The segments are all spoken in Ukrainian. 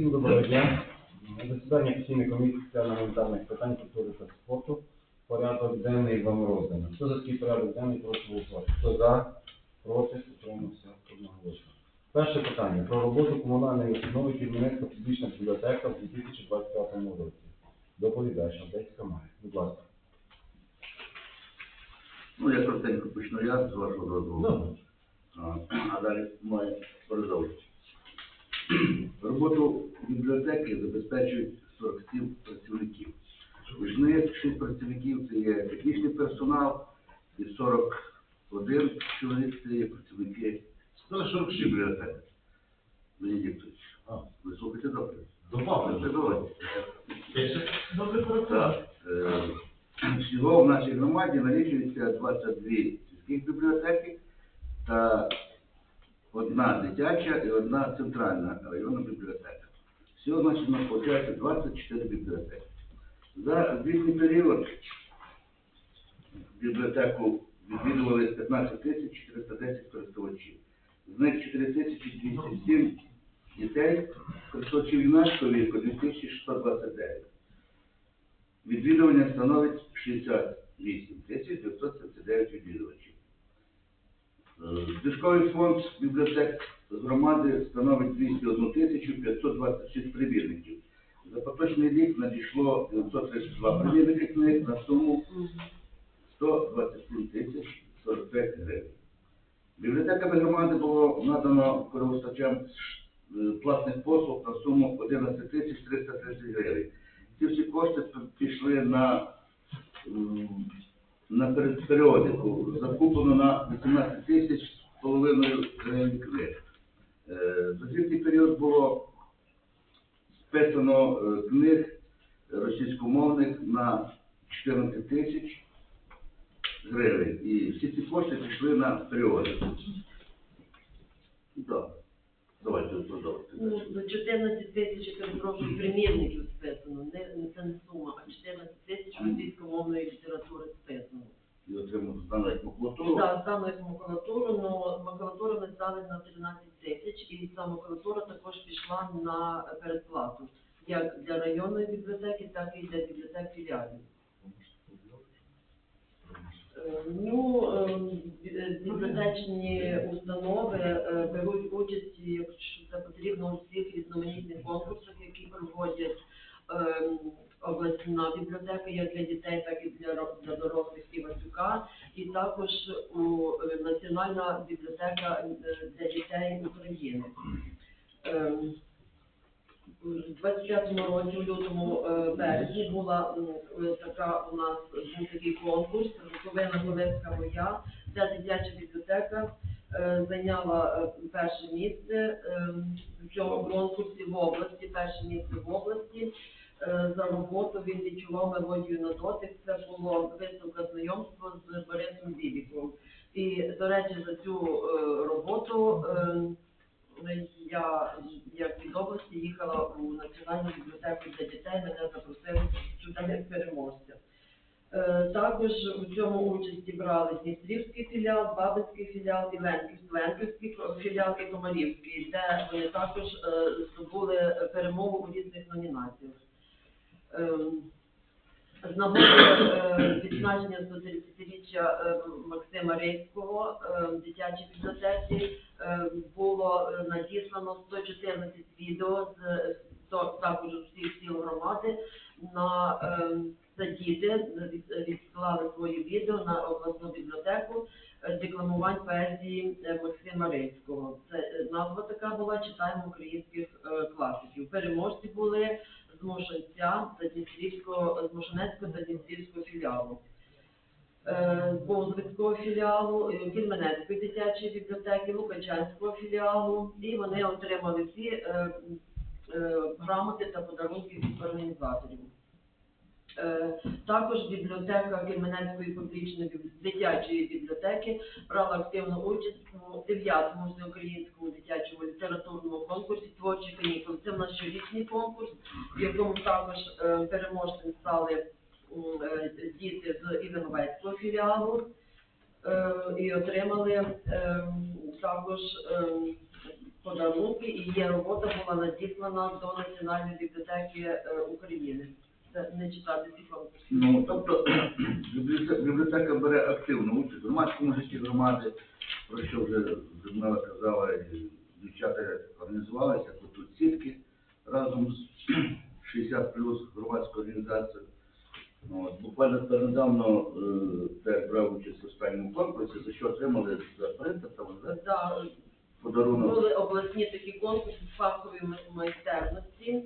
Всім доброго дня. Засідання постійної комісії соціально-гуманітарних питань культури та спорту. Порядок денний вам роздано. Хто за такий порядок денний, прошу голосувати. Хто за, проти, утримався одноголосно. Перше питання про роботу комунальної установи Кільменецька публічна бібліотека в 2025 році. Доповідач, Одеська має. Будь ласка. Ну, я коротенько почну я, з вашого дозволу. А, а далі має продовжити. Роботу бібліотеки забезпечують 47 працівників. З них 6 працівників це є технічний персонал і 41 чоловік це є працівники бібліотеки. Вікторович, А. ви слухайте добре? Добавлю. Це добре. Добре, Так. Е, Всього в нашій громаді налічується 22 сільських бібліотеки та одна дитяча і одна центральна районна бібліотека. Всього, значить, у нас виходить 24 бібліотеки. За звітний період бібліотеку відвідували 15 тисяч 410 користувачів. З них 4 тисячі 207 дітей, користувачів юнацького віку 2629. Відвідування становить 68 тисяч 979 відвідувачів. Збірковий фонд бібліотек громади становить 201 тисячу 526 примірників. За поточний рік надійшло 932 примірники книг на суму 127 тисяч 45 гривень. Бібліотеками громади було надано користувачам платних послуг на суму 11 тисяч 330 гривень. Ці всі кошти пішли на, на періодику. Закуплено на 18 тисяч половиною гривень книг. Е, За звітний період було списано е, книг російськомовних на 14 тисяч гривень. І всі ці кошти пішли на періодику. Так. Давайте продовжуйте. Ну, до 14 тисяч, перепрошую, примірників списано. Не, не це не сума, а 14 тисяч російськомовної літератури списано. І отримав стануть макулатуру. Так, як макулатуру, але макулатуру ми здали на 13 тисяч, і ця макулатура також пішла на передплату, як для районної бібліотеки, так і для бібліотек філіалів. Ну, е, бі- е, бібліотечні установи е, беруть участь, якщо це потрібно, у всіх різноманітних конкурсах, які проводять е, обласна бібліотека, як для дітей, так і для, для дорослих Івасюка, і також у е, Національна бібліотека е, для дітей України. Ем, у 25-му році, у лютому е, березні, була така у нас був такий конкурс Буковина Ковецька моя. Ця дитяча бібліотека зайняла перше місце е, в цьому конкурсі в області, перше місце в області. Е, За роботу він відчував мелодію на дотик. Це було виставка знайомства з Борисом Бібіком. І, до речі, за цю е, роботу е, я, як від області, їхала у Національну бібліотеку для дітей, мене запросили сюди як переможця. Також у цьому участі брали Дністрівський філіал, Бабицький філіал і Ленківський, Ленківський філіал і Комарівський, де вони також здобули перемогу у різних номінаціях. Ем, З нагоди е, відзначення 130-річчя е, Максима Рейського е, в дитячій бібліотеці е, було е, надіслано 114 відео з е, також всіх сіл громади на е, це діти відсилали свої відео на обласну бібліотеку е, декламувань поезії е, Максима Рейського. Це е, назва така була читаємо українських е, класиків. Переможці були Мошенця з Мошенецького та Дінцівського філіалу. Е, з Бозвицького філіалу, е, Кільменецької дитячої бібліотеки, Лукачанського філіалу, і вони отримали всі е, е, грамоти та подарунки від організаторів. Е, Також бібліотека Кельменецької публічної дитячої бібліотеки брала активну участь у 9-му всеукраїнському дитячому літературному конкурсі творчі канікули. Це в нас щорічний конкурс, в якому також е, переможцем стали е, діти з Івановецького філіалу і отримали також подарунки, і є робота була надіслана до Національної бібліотеки України. Це не читати ці конкурси. Ну, тобто, бібліотека, бібліотека бере активну участь в громадському житті громади, про що вже Людмила казала, і дівчата організувалися, тут тут сітки разом з 60 плюс громадською організацією. Ну, От, буквально тепер недавно е, теж брав участь в останньому конкурсі, за що отримали за принцип там, за Да, подарунок. були обласні такі конкурси з фахової ма- майстерності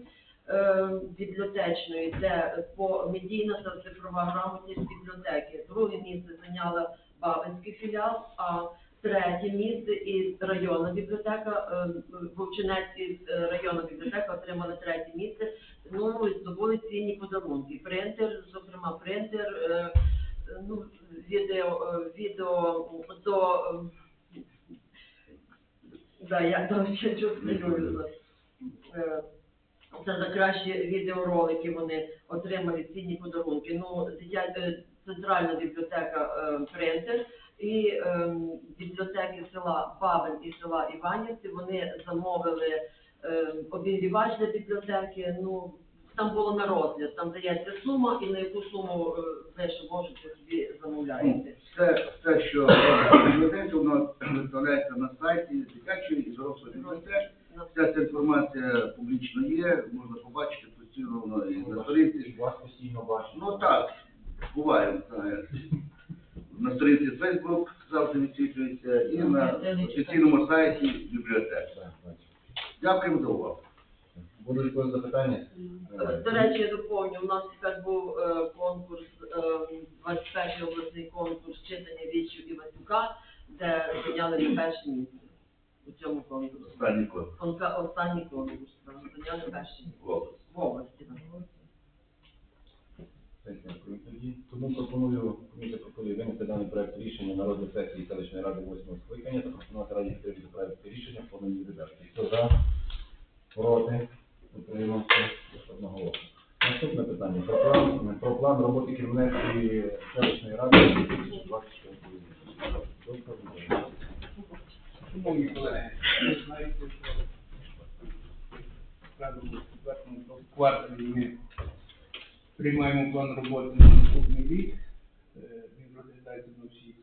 бібліотечної, де по медійна та цифрова грамотність бібліотеки. Друге місце зайняла Бабинський філіал, а третє місце і районна бібліотека, е, Вовчинецька е, районна бібліотека отримали третє місце. Ну, і здобули цінні подарунки. Принтер, зокрема, принтер, е, ну, відео, е, відео до е, Да, я там ще чувствую. Це за кращі відеоролики вони отримали цінні подарунки. Ну, е, центральна бібліотека е, принтер і е, бібліотеки села Бабин і села Іванівці, вони замовили обігрівач для бібліотеки. Ну, там було на розгляд, там дається сума, і на яку суму ви ще можете собі замовляєте. Все, все, що робить бібліотека, воно виставляється на сайті дитячої і дорослої бібліотеки. Вся ця інформація публічно є, можна побачити постійно воно і на сторінці. Вас постійно бачимо. Ну так, буває, знаєш. На сторінці Facebook завжди висвітлюється і на офіційному сайті бібліотеки. Дякуємо за увагу. Будуть якісь запитання? До речі, я доповню, у нас тепер був е, конкурс, е, 21-й обласний конкурс читання вічів Івасюка, де зайняли ми перше місце у цьому конкурсі. Останній. Конка- Останній конкурс, там, зайняли перше місце в області. так. Тому пропоную, комісія пропонує винести даний проект рішення на розгляд сесії селищної ради 8 скликання та пропонувати раді підтримати проект рішення в повній редакції. Хто за? Проти? Утримався? Одноголосно. Наступне питання. Про план, про план роботи Кремлівської селищної ради 2024 року. Шановні колеги, ви знаєте, що в кварталі ми приймаємо план роботи на наступний рік. Е, Він розглядається на всіх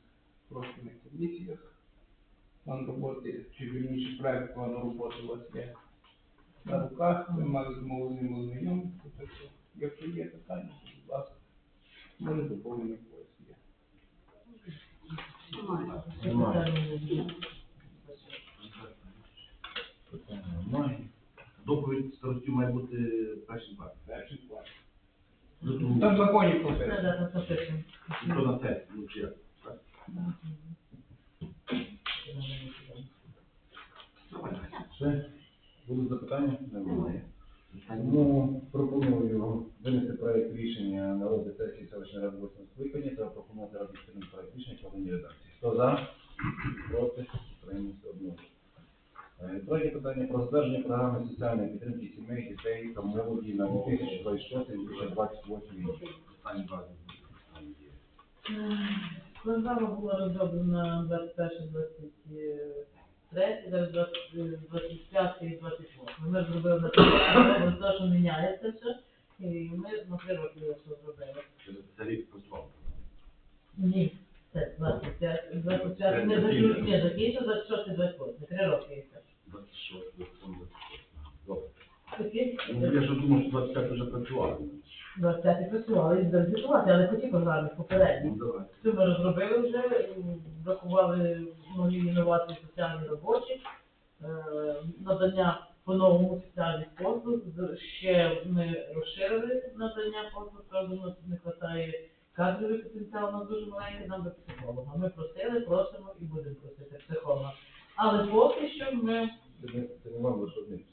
профільних комісіях. План роботи, чи вірніше проект плану роботи у вас є на руках. Ви мали змогу з ним ознайомитися. Так Якщо є питання, то, будь ласка, може доповнення когось є. Доповідь старостів має бути перший бар. Перший квартал. Ну, тому Там в законі прописано. хто на те, ну чи як? так? Все? Будуть запитання? Немає. Тому пропоную винести проект рішення на розгляд сесії селищної ради 8 скликання та пропонувати раді проект рішення в повній редакції. Хто за? Проти? Утримався одного. Е, Третє питання про затвердження програми соціальної підтримки сімей, дітей та молоді на 2026-2028 рік. Останні бази. Програма була розроблена 21-23, зараз 25 і 28. Ми зробили на те, що міняється все, і ми на три роки все зробили. Це рік працював. Ні, це 25, 25, не закінчив, ні, закінчив 26 28, три роки і все. 26, 28. Добре. Такі, Ну, Я ж думав, що 25 вже працювали. 25 працювали і звітувати, але по тій програмі попередні. Ну, давай. Це ми розробили вже, врахували нові інновації соціальні робочі, е, надання по-новому соціальних послуг. З- Ще ми розширили надання послуг, правда, у нас не вистачає кадровий потенціал, у нас дуже маленький, нам до психолога. Ми просили, просимо і будемо просити психолога. Але поки що ми Це не, це не вам лише психолог.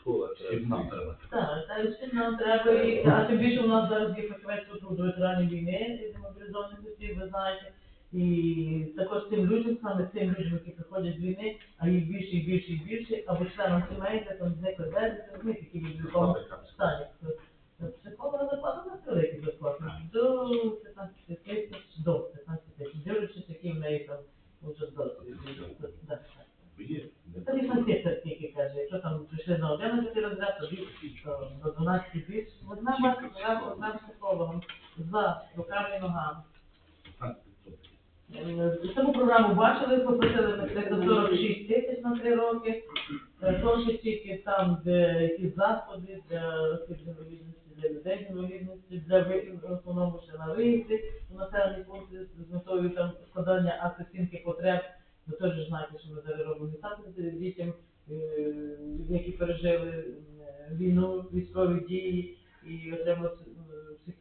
Школа, школа нам треба. так, та й всім нам треба, і, а тим більше у нас зараз є фахівець по до ветеранів війни, і демобілізованих осіб, ви знаєте, і також тим людям, саме тим людям, які приходять з війни, а їх більше і більше і більше, або членам сімей, де там зникли безвісти, ми такі в якому стані. Психолога зарплата на великий безплатно, до 15 тисяч, до 15 тисяч, дивлячись, які в неї там вже досвід. Так, так. Є. Тарифна каже, прийшли на 11 розряд, тоді е, до 12 більш. Одна я одним психологом за руками і ногами. Е, Саму програму бачили, попросили на 346 тисяч на три роки. Е, Гроші тільки там, де якісь заходи для осіб з інвалідності, для людей з інвалідності, для основному ще на виїзди у населені пункти з пережили е, війну, військові дії і отримали е,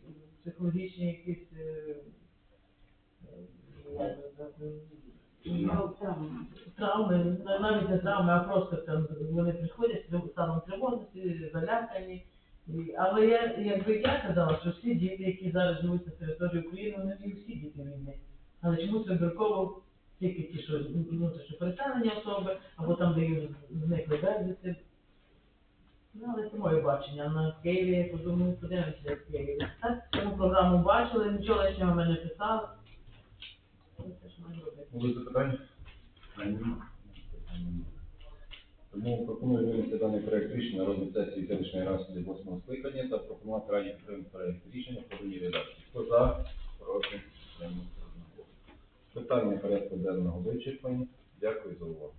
психологічні якісь е, травми, навіть не травми, а просто там вони приходять з станом тривожності, залякані. Але я, якби я казала, що всі діти, які зараз живуть на території України, вони не всі діти війни. Але чомусь вибірково тільки ті, що внутрішньо переселені особи, або там, де їх зникли безвісти. Ну, але це моє бачення. На Києві, я подумаю, подивимося, як Києві. Так, цю програму бачили, нічого лишнього ми не писали. Робити. Були запитання? Тому пропоную винести даний проект рішення на сесії селищної ради 8 скликання та пропонувати раді підтримати проект рішення в поданій редакції. Хто за, проти. Питання порядку денного вичерпані. Дякую за увагу.